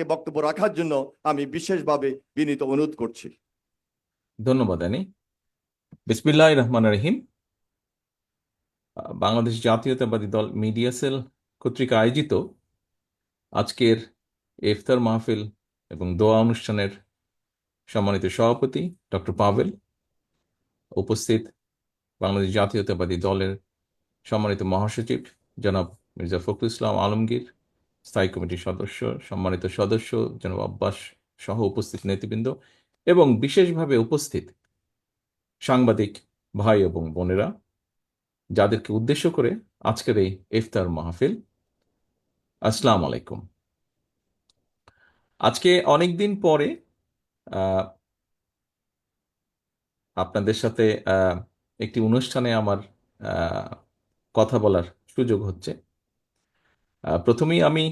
তাকে বক্তব্য রাখার জন্য আমি বিশেষভাবে বিনীত অনুরোধ করছি। ধন্যবাদ আনি বিসমিল্লাহ রহমান রহিম। বাংলাদেশ জাতীয়তাবাদী দল মিডিয়া সেল কর্তৃক আয়োজিত আজকের ইফতার মাহফিল এবং দোয়া অনুষ্ঠানের সম্মানিত সভাপতি ডক্টর পাভেল উপস্থিত বাংলাদেশ জাতীয়তাবাদী দলের সম্মানিত মহাসচিব জনাব মির্জা ফখরুল ইসলাম আলমগীর স্থায়ী কমিটির সদস্য, সম্মানিত সদস্য, জনাব আব্বাস সহ উপস্থিত নেতৃবৃন্দ এবং বিশেষভাবে উপস্থিত সাংবাদিক ভাই এবং বোনেরা, যাদেরকে উদ্দেশ্য করে আজকের এই ইফতার মাহফিল। আসসালামু আলাইকুম। আজকে অনেক দিন পরে আপনাদের সাথে একটি অনুষ্ঠানে আমার কথা বলার সুযোগ হচ্ছে। প্রথমেই আমি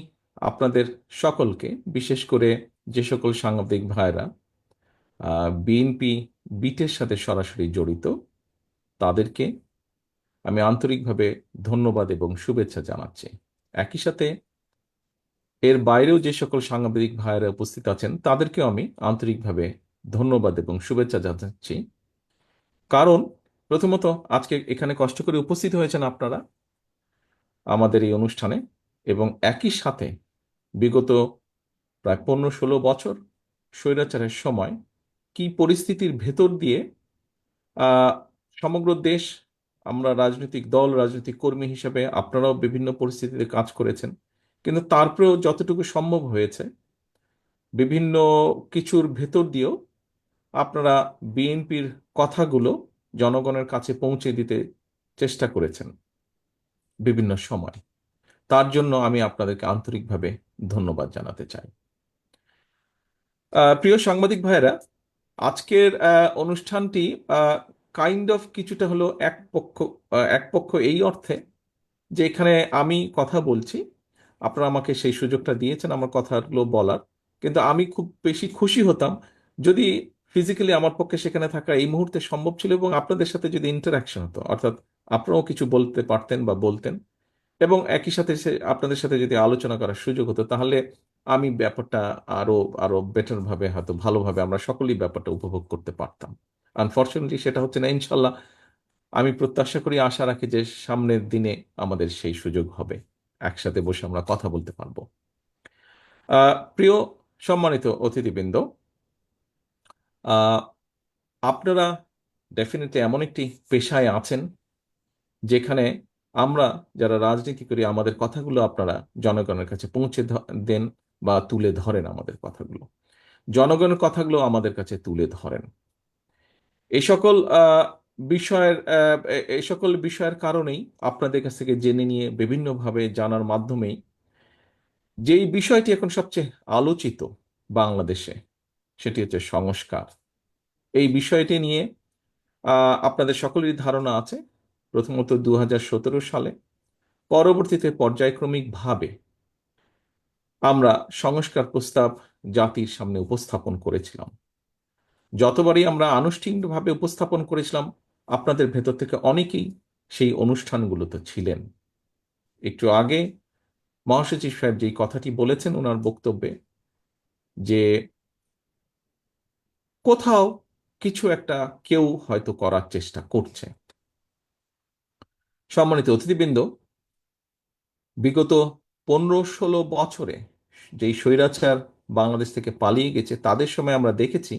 আপনাদের সকলকে, বিশেষ করে যে সকল সাংবাদিক ভাইরা বিএনপি বিটের সাথে সরাসরি জড়িত, তাদেরকে আমি আন্তরিকভাবে ধন্যবাদ এবং শুভেচ্ছা জানাচ্ছি। একই সাথে এর বাইরেও যে সকল সাংবাদিক ভাইয়েরা উপস্থিত আছেন, তাদেরকেও আমি আন্তরিকভাবে ধন্যবাদ এবং শুভেচ্ছা জানাচ্ছি। কারণ প্রথমত আজকে এখানে কষ্ট করে উপস্থিত হয়েছেন আপনারা আমাদের এই অনুষ্ঠানে। এবং একই সাথে বিগত প্রায় পনেরো ষোলো বছর স্বৈরাচারের সময় কি পরিস্থিতির ভেতর দিয়ে সমগ্র দেশ, আমরা রাজনৈতিক দল, রাজনৈতিক কর্মী হিসেবে আপনারাও বিভিন্ন পরিস্থিতিতে কাজ করেছেন, কিন্তু তারপরেও যতটুকু সম্ভব হয়েছে, বিভিন্ন কিছুর ভেতর দিয়েও আপনারা বিএনপির কথাগুলো জনগণের কাছে পৌঁছে দিতে চেষ্টা করেছেন বিভিন্ন সময়। তার জন্য আমি আপনাদেরকে আন্তরিকভাবে ধন্যবাদ জানাতে চাই। প্রিয় সাংবাদিক ভাইয়েরা, আজকের অনুষ্ঠানটি কাইন্ড অফ কিছুটা হলো এক পক্ষ এক পক্ষ এই অর্থে যে এখানে আমি কথা বলছি, আপনারা আমাকে সেই সুযোগটা দিয়েছেন আমার কথাগুলো বলার, কিন্তু আমি খুব বেশি খুশি হতাম যদি ফিজিক্যালি আমার পক্ষে সেখানে থাকা এই মুহূর্তে সম্ভব ছিল এবং আপনাদের সাথে যদি ইন্টারাকশন হতো, অর্থাৎ আপনারাও কিছু বলতে পারতেন বা বলতেন। এবং একই সাথে আপনাদের সাথে যদি আলোচনা করার সুযোগ হতো, তাহলে আমি ব্যাপারটা আরও আরও বেটার ভাবে হয়তো ভালোভাবে আমরা সকলেই ব্যাপারটা উপভোগ করতে পারতাম। আনফর্চুনেটলি সেটা হচ্ছে না, ইনশাল্লাহ। আমি প্রত্যাশা করি, আশা রাখি যে সামনের দিনে আমাদের সেই সুযোগ হবে। একসাথে বসে আমরা কথা বলতে পারব। প্রিয় সম্মানিত অতিথিবৃন্দ আপনারা ডেফিনেটলি এমন একটি পেশায় আছেন যেখানে আমরা যারা রাজনীতি করি, আমাদের কথাগুলো আপনারা জনগণের কাছে পৌঁছে দেন বা তুলে ধরেন আমাদের কথাগুলো। জনগণের কথাগুলো আমাদের কাছে তুলে ধরেন। এই সকল বিষয়ের এই সকল বিষয়ের কারণেই আপনাদের কাছ থেকে জেনে নিয়ে বিভিন্নভাবে জানার মাধ্যমেই যেই বিষয়টি এখন সবচেয়ে আলোচিত বাংলাদেশে, সেটি হচ্ছে সংস্কার। এই বিষয়টি নিয়ে আপনাদের সকলেরই ধারণা আছে। প্রথমত দু হাজার সতেরো সালে। পরবর্তীতে পর্যায়ক্রমিকভাবে আমরা সংস্কার প্রস্তাব জাতির সামনে উপস্থাপন করেছিলাম। যতবারই আমরা আনুষ্ঠানিকভাবে উপস্থাপন করেছিলাম, আপনাদের ভেতর থেকে অনেকেই সেই অনুষ্ঠানগুলোতে ছিলেন। একটু আগে মহাসচিব সাহেব যেই কথাটি বলেছেন ওনার বক্তব্যে যে কোথাও কিছু একটা কেউ হয়তো করার চেষ্টা করছে। সম্মানিত অতিথিবৃন্দ, বিগত পনেরো ষোলো বছরে যেই স্বৈরাচার বাংলাদেশ থেকে পালিয়ে গেছে, তাদের সময় আমরা দেখেছি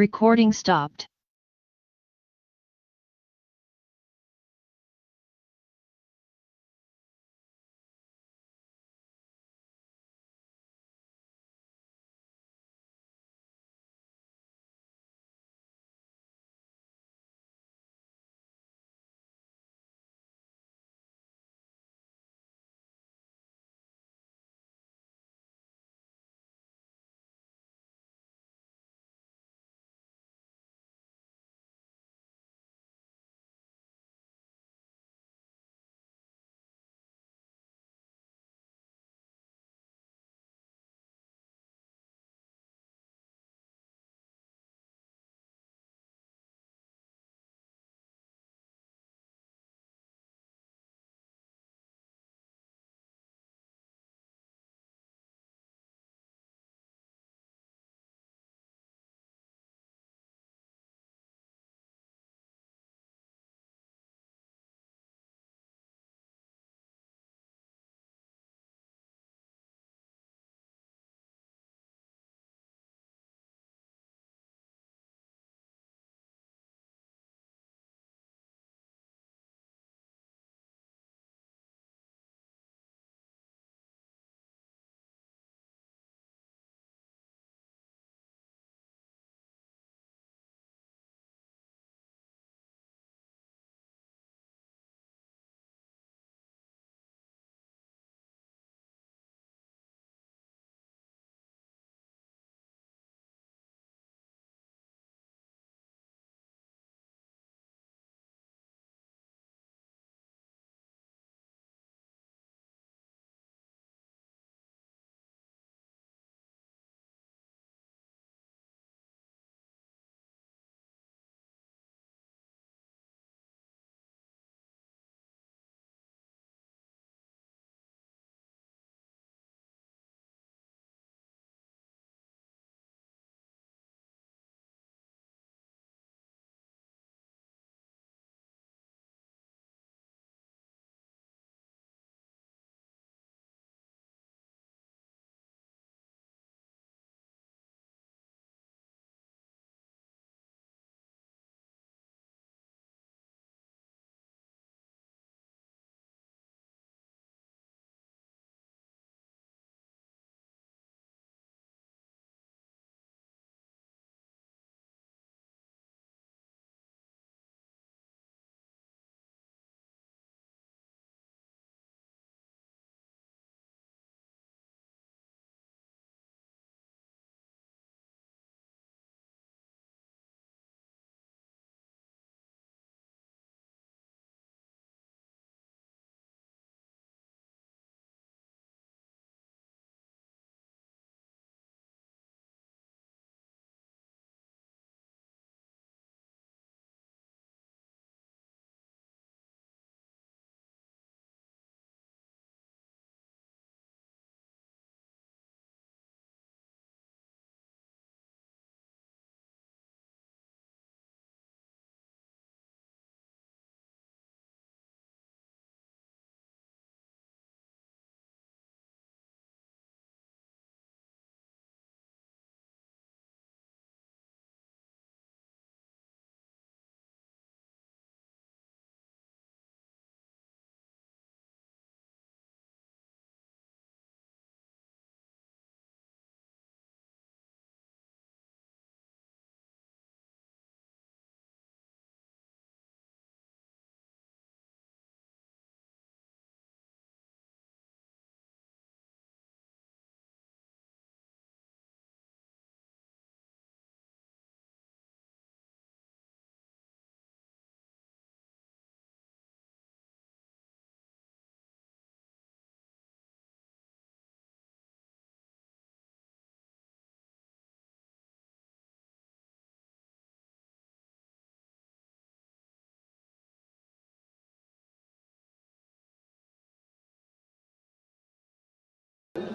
Recording stopped.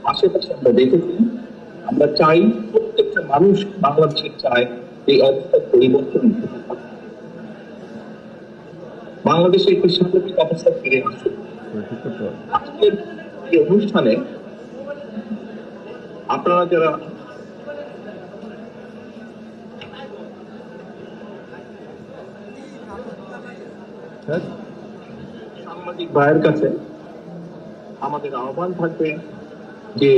আশেপাশে আমরা দেখেছি, আমরা চাই প্রত্যেকটা মানুষ বাংলাদেশের চায় এই অবস্থার পরিবর্তন। বাংলাদেশে একটি অবস্থা ফিরে আসুক আজকের এই অনুষ্ঠানে আপনারা যারা সাংবাদিক ভাইয়ের কাছে আমাদের আহ্বান থাকবে যে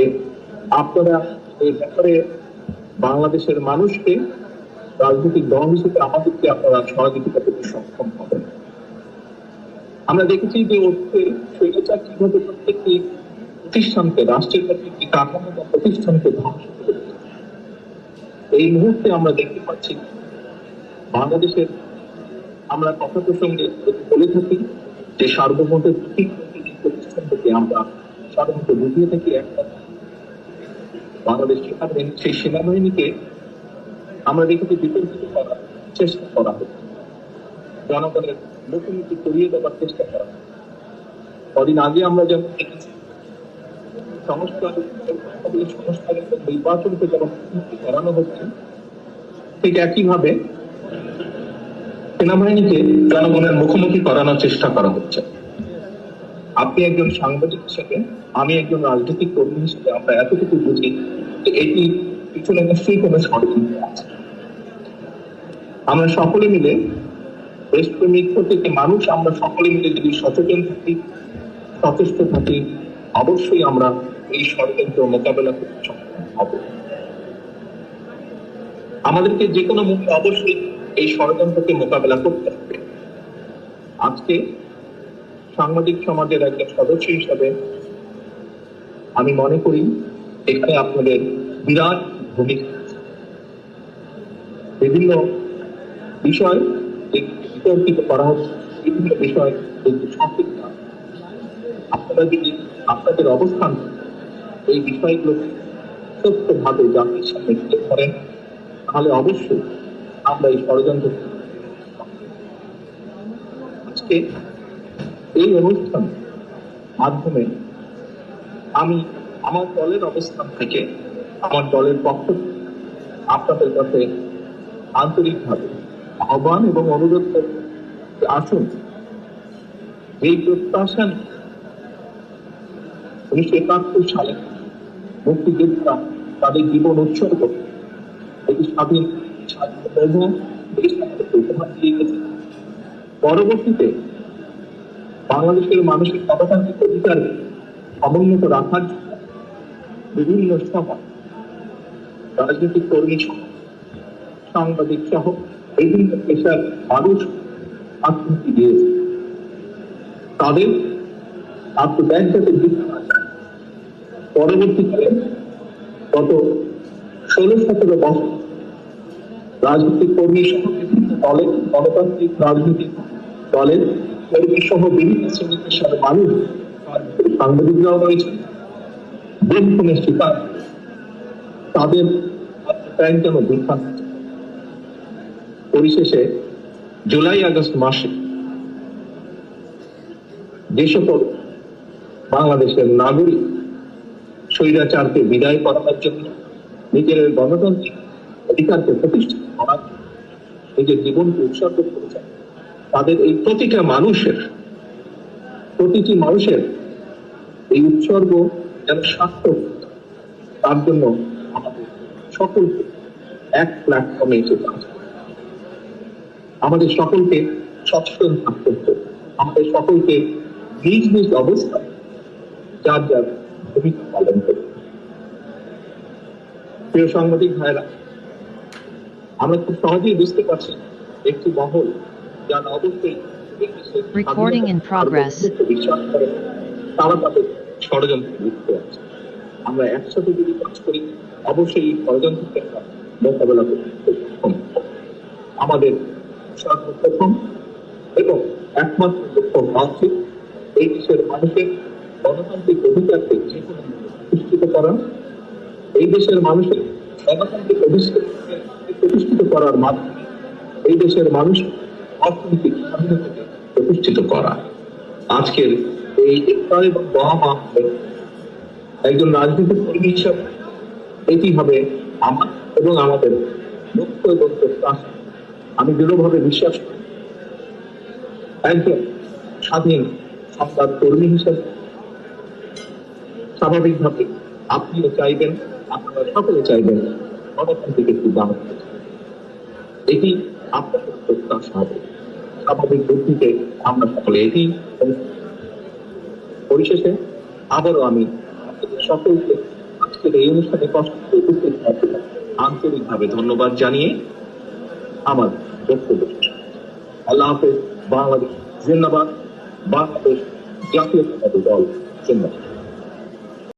আপনারা এই ব্যাপারে বাংলাদেশের মানুষকে রাজনৈতিক দল হিসেবে আমাদেরকে আপনারা সহযোগিতা করতে সক্ষম হবেন। আমরা দেখেছি যে অতীতে স্বৈরাচার কীভাবে প্রত্যেকটি প্রতিষ্ঠানকে, রাষ্ট্রের প্রত্যেকটি কাঠামো বা প্রতিষ্ঠানকে ধ্বংস এই মুহূর্তে আমরা দেখতে পাচ্ছি বাংলাদেশের আমরা কথা প্রসঙ্গে বলে থাকি যে সার্বভৌমত্বের প্রতিষ্ঠান থেকে আমরা সাধারণত বুঝিয়ে থাকি একটা বাংলাদেশ সেনাবাহিনী সেই সেনাবাহিনীকে আমরা দেখেছি বিতর্কিত করার চেষ্টা করা হচ্ছে। জনগণের মুখোমুখি করিয়ে দেওয়ার চেষ্টা করা কদিন আগে আমরা যেমন দেখেছি নির্বাচনকে যেমন করানো হচ্ছে, ঠিক একইভাবে সেনাবাহিনীকে জনগণের মুখোমুখি করানোর চেষ্টা করা হচ্ছে। আপনি একজন সাংবাদিক হিসেবে, আমি একজন রাজনৈতিক কর্মী হিসেবে, আমরা এতটুকু বুঝি যে এটি পিছনে নিশ্চয়ই কোনো ষড়যন্ত্র আছে। আমরা সকলে মিলে দেশপ্রেমিক প্রত্যেকটি মানুষ, আমরা সকলে মিলে যদি সচেতন থাকি, সচেষ্ট থাকি, অবশ্যই আমরা এই ষড়যন্ত্র মোকাবেলা করতে সক্ষম হব। আমাদেরকে যে কোনো মুহূর্তে অবশ্যই এই ষড়যন্ত্রকে মোকাবেলা করতে হবে। আজকে সাংবাদিক সমাজের একজন সদস্য হিসাবে আমি মনে করি এখানে আপনাদের বিরাট ভূমিকা বিভিন্ন বিষয় বিতর্কিত করা হচ্ছে, বিভিন্ন বিষয় সঠিক না আপনারা যদি আপনাদের অবস্থান এই বিষয়গুলো সত্যভাবে জাতির সামনে তুলে ধরেন, তাহলে অবশ্যই আমরা এই ষড়যন্ত্র আজকে এই অনুষ্ঠান মাধ্যমে আমি আমার দলের অবস্থান থেকে আমার দলের পক্ষ আপনাদের কাছে আন্তরিকভাবে আহ্বান এবং অনুরোধ করব যে আসুন যেই প্রত্যাশা উনিশশো একাত্তর সালে মুক্তিযোদ্ধা তাদের জীবন উৎসর্গ করে এটি স্বাধীন স্বাধীন উপহার দিয়ে গেছে পরবর্তীতে বাংলাদেশের মানুষের গণতান্ত্রিক অধিকার সমুন্নত রাখার বিভিন্ন সময় রাজনৈতিক কর্মী সহ সাংবাদিক সহ বিভিন্ন পেশার মানুষ আত্মহত্যা দিয়েছে তাদের আত্মত্যাগ যাতে বৃদ্ধি। পরবর্তীকালে গত ষোলো সতেরো বছর রাজনৈতিক কর্মী সহ বিভিন্ন দলের গণতান্ত্রিক রাজনৈতিক দলের সহ বিভিন্ন মানুষ সাংবাদিকরাও রয়েছে শিকার তাদের পরিশেষে জুলাই আগস্ট মাসে যে সকল বাংলাদেশের নাগরিক স্বৈরাচারকে বিদায় করানোর জন্য নিজের গণতান্ত্রিক অধিকারকে প্রতিষ্ঠা করার নিজের জীবনকে উৎসর্গ করেছেন। তাদের এই প্রতিটা মানুষের, প্রতিটি মানুষের এই উৎসর্গ যেন সার্থক তার জন্য আমাদের সকলকে এক প্ল্যাটফর্মে এসে কাজ। আমাদের সকলকে সচেতন থাকতে হবে আমাদের সকলকে নিজ নিজ অবস্থায় যার যার ভূমিকা পালন করতে হবে। প্রিয় সাংবাদিক ভাইরা আমরা খুব সহজেই বুঝতে পারছি একটি মহল যারা অবশ্যই progress. বিশ্বাস করে তারা তাদের ষড়যন্ত্র লিপ্ত আছে। আমরা একসাথে যদি কাজ করি অবশ্যই এই ষড়যন্ত্রকে মোকাবেলা করতে সক্ষম আমাদের সর্বপ্রথম এবং একমাত্র লক্ষ্য হওয়া এই দেশের মানুষের গণতান্ত্রিক অধিকারকে যে কোনো প্রতিষ্ঠিত করা। এই দেশের মানুষের গণতান্ত্রিক অধিষ্ঠিত প্রতিষ্ঠিত করার মাধ্যমে এই দেশের মানুষ অর্থনৈতিক স্বাধীনতাকে প্রতিষ্ঠিত করা। আজকের এই ইফতার একজন রাজনৈতিক কর্মী হিসাবে এটি হবে আমার এবং আমাদের লক্ষ্য এবং আমি দৃঢ়ভাবে বিশ্বাস করি। একজন স্বাধীন সংবাদ কর্মী হিসেবে স্বাভাবিকভাবে আপনিও চাইবেন, আপনারা সকলে চাইবেন গণতান্ত্রিক একটি বাংলাদেশ। এটি স্বাভাবিক বুদ্ধিতে আমরা সকলে এটি পরিশেষে আবারও আমি সকলকে আজকের এই অনুষ্ঠানে কষ্ট আন্তরিকভাবে ধন্যবাদ জানিয়ে আমার বক্তব্য আল্লাহ হাফেজ, বাংলাদেশ জিন্দাবাদ, বাংলাদেশ জাতীয় দল জিন্দাবাদ।